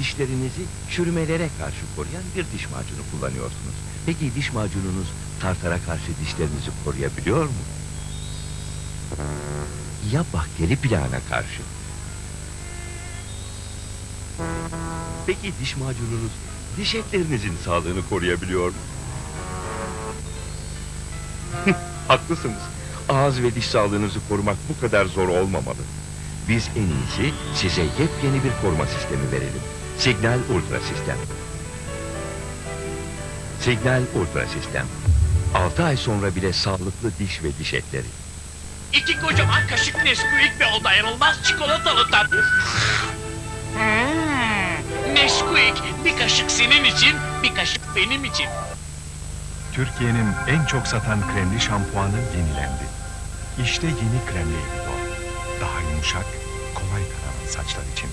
dişlerinizi çürümelere karşı koruyan bir diş macunu kullanıyorsunuz. Peki diş macununuz tartara karşı dişlerinizi koruyabiliyor mu? Ya bakteri plağına karşı? Peki diş macununuz diş etlerinizin sağlığını koruyabiliyor mu? Haklısınız. Ağız ve diş sağlığınızı korumak bu kadar zor olmamalı. Biz en iyisi size yepyeni bir koruma sistemi verelim. Signal Ultra Sistem. Signal Ultra Sistem. 6 ay sonra bile sağlıklı diş ve diş etleri. İki kocaman kaşık Nesquik ve o dayanılmaz çikolatalı tat. Hmm, Nesquik, bir kaşık senin için, bir kaşık benim için. Türkiye'nin en çok satan kremli şampuanı yenilendi. İşte yeni kremli Evidor. Daha yumuşak, kolay taranan saçlar için.